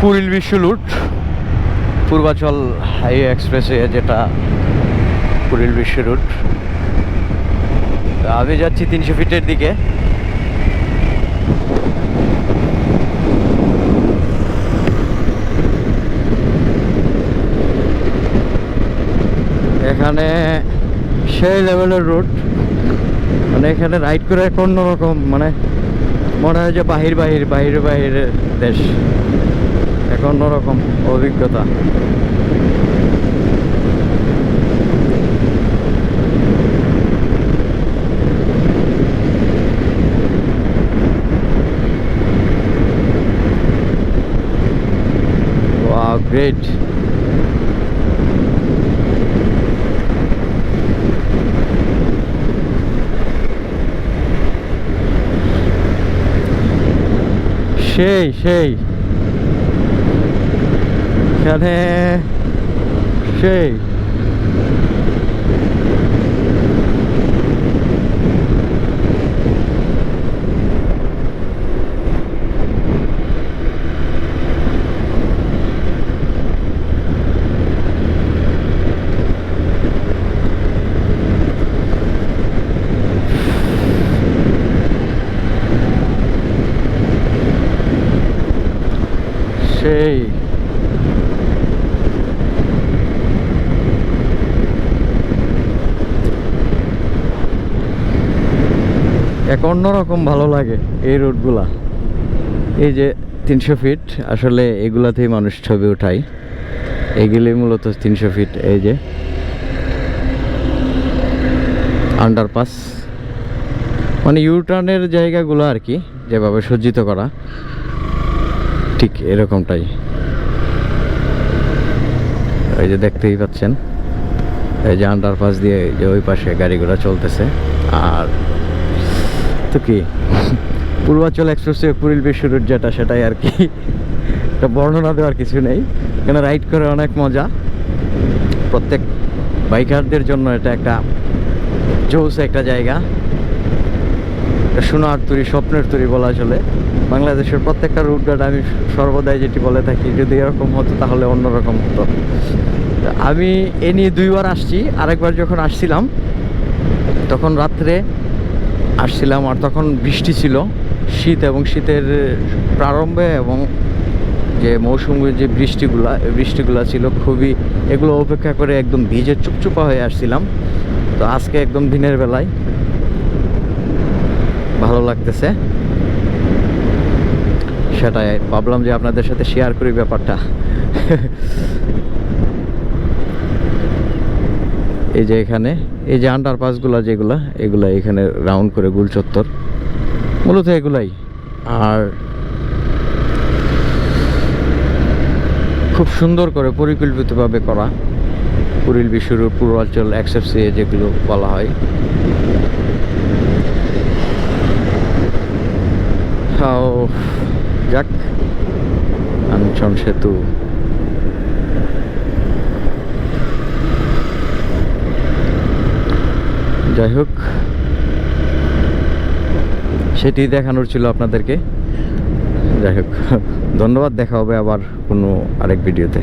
কুড়িল বিশ্ব লুট, পূর্বাচল হাইওয়ে এক্সপ্রেসে যেটা কুড়িল বিশ্ব রুট। আমি যাচ্ছি তিনশো ফিটের দিকে। এখানে সেই লেভেলের রুট। মানে এখানে রাইড করে অন্যরকম মানে মনে হয় যে বাহির বাহির বাহির বাহির দেশ। এক অন্যরকম অভিজ্ঞতা great. সেই সেই এখানে সেই সেই এক অন্যরকম ভালো লাগে এই রোডগুলা। এই যে তিনশো ফিট, আসলে এগুলাতেই মানুষ ছবি উঠায়। এগুলি মূলত তিনশো ফিট, এই যে। আন্ডারপাস মানে ইউটার্নের জায়গাগুলো আর কি, যেভাবে সজ্জিত করা, ঠিক এরকমটাই। এই যে দেখতেই পাচ্ছেন, এই যে আন্ডারপাস দিয়ে যে ওই পাশে গাড়িগুলো চলতেছে। আর তো কি? পূর্বাচল এক্সপ্রেস পুরীল বিশ্ব রুট যেটা সেটাই আর কি। এটা বর্ণনা দেওয়ার কিছু নেই। এখানে রাইড করে অনেক মজা। প্রত্যেক বাইকারদের জন্য এটা একটা জোস একটা জায়গা। সোনার তৈরি, স্বপ্নের তৈরি বলা চলে। বাংলাদেশের প্রত্যেকটা রুট গার্ড আমি সর্বদাই যেটি বলে থাকি, যদি এরকম হতো তাহলে অন্যরকম হতো। আমি এ নিয়ে দুইবার আসছি। আরেকবার যখন আসছিলাম, তখন রাত্রে আসছিলাম আর তখন বৃষ্টি ছিল। শীত এবং শীতের প্রারম্ভে এবং যে মৌসুমের যে বৃষ্টিগুলা বৃষ্টিগুলা ছিল খুবই, এগুলো অপেক্ষা করে একদম ভিজে চুপচুপা হয়ে আসছিলাম। তো আজকে একদম দিনের বেলায় ভালো লাগতেছে। সেটাই, ভাবলাম যে আপনাদের সাথে শেয়ার করি ব্যাপারটা। এই যে এখানে, এই যে আন্ডারপাসগুলো যেগুলা, এগুলা এখানে রাউন্ড করে গুল চত্বর মূলত এগুলাই। আর খুব সুন্দর করে পরিকল্পিতভাবে করা। পুরীল বিশ্বর পূর্বাঞ্চল এক্সএফসি যেগুলো বলা হয়। যাক আনছন সেতু যাই হোক, সেটি দেখানোর ছিল আপনাদেরকে। যাই হোক, ধন্যবাদ, দেখা হবে আবার কোনো আরেক ভিডিওতে।